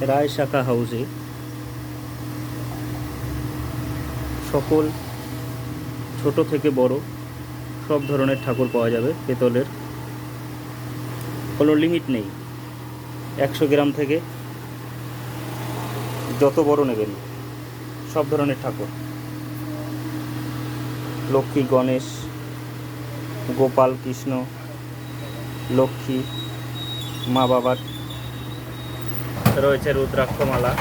রায় শাখা হাউসে সকল ছোট থেকে বড় সব ধরনের ঠাকুর পাওয়া যাবে, পেতলের। কোনো লিমিট নেই। একশো গ্রাম থেকে যত বড় নেবেন, সব ধরনের ঠাকুর। লক্ষ্মী, গণেশ, গোপাল, কৃষ্ণ, লক্ষ্মী মা বাবার রয়েছে রুদ্রাক্ষমালা,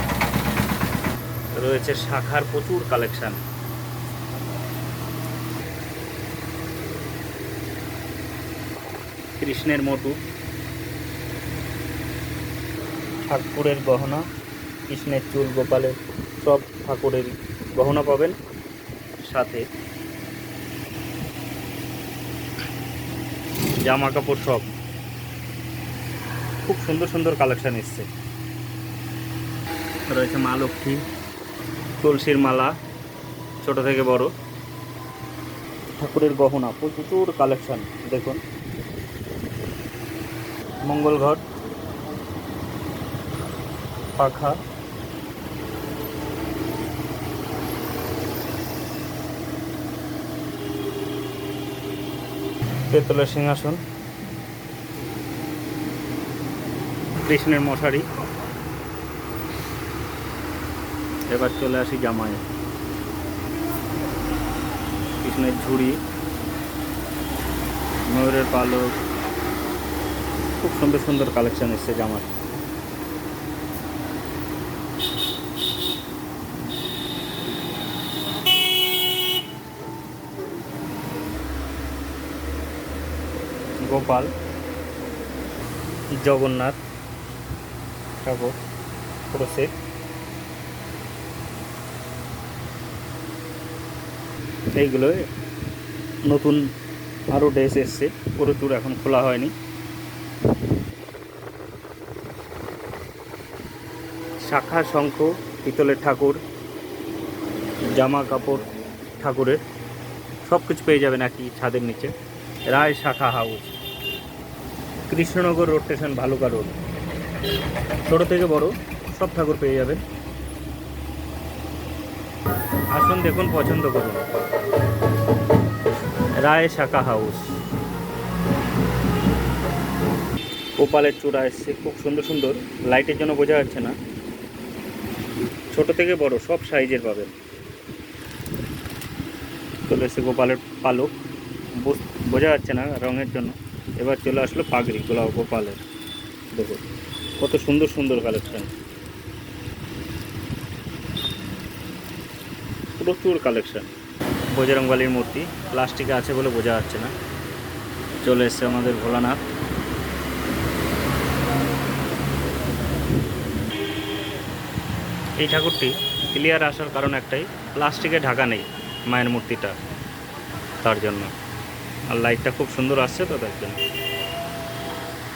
রয়েছে শাখার প্রচুর কালেকশন কৃষ্ণের মটু ঠাকুরের গহনা, কৃষ্ণের চুল গোপালের, সব ঠাকুরের গহনা পাবেন সাথে। জামা কাপড় সব। খুব সুন্দর সুন্দর কালেকশন এসছে। রয়েছে মা লক্ষ্মী। তুলসীর মালা, ছোট থেকে বড়। ঠাকুরের গহনা, প্রচুর কালেকশন দেখুন। মঙ্গল ঘট, পাখা। পেতলের সিংহাসন। কৃষ্ণের মশারি। এবার চলে আসি জামায় কৃষ্ণের ঝুড়ি, ময়ূরের পালক। খুব সুন্দর সুন্দর কালেকশন এসছে জামার। গোপাল, জগন্নাথ, ঠাকুর, পুরো সেট এইগুলো নতুন আরও ড্রেস এসছে। পুরো চুর এখন খোলা হয়নি। শাখা শঙ্খ, পিতলের ঠাকুর, জামা কাপড়, ঠাকুরের সব কিছু পেয়ে যাবেন একই ছাদের নিচে। Roy Shakha house. Krishnanagar road station, Bhaluka road. ছোটো থেকে বড়, সব ঠাকুর পেয়ে যাবেন। আসুন দেখুন, পছন্দ করুন। রায় শাখা হাউস। গোপালের চূড়া এসছে, খুব সুন্দর সুন্দর। লাইটের জন্য বোঝা যাচ্ছে না। ছোট থেকে বড়, সব সাইজের পাবেন। চলে এসছে গোপালের পালক। বুঝ- যাচ্ছে না রঙের জন্য। এবার চলে আসলো পাগড়ি গোলা গোপালের। দেখুন, কত সুন্দর সুন্দর কালেকশন প্রচুর কালেকশন বজরংবালির মূর্তি। প্লাস্টিকে আছে বলে বোঝা যাচ্ছে না। চলে এসছে আমাদের ভোলানাথ। এই ঠাকুরটি ক্লিয়ার আসার কারণ একটাই, প্লাস্টিকে ঢাকা নেই মায়ের মূর্তিটা, তার জন্য। আর লাইটটা খুব সুন্দর আসছে তো তার জন্য।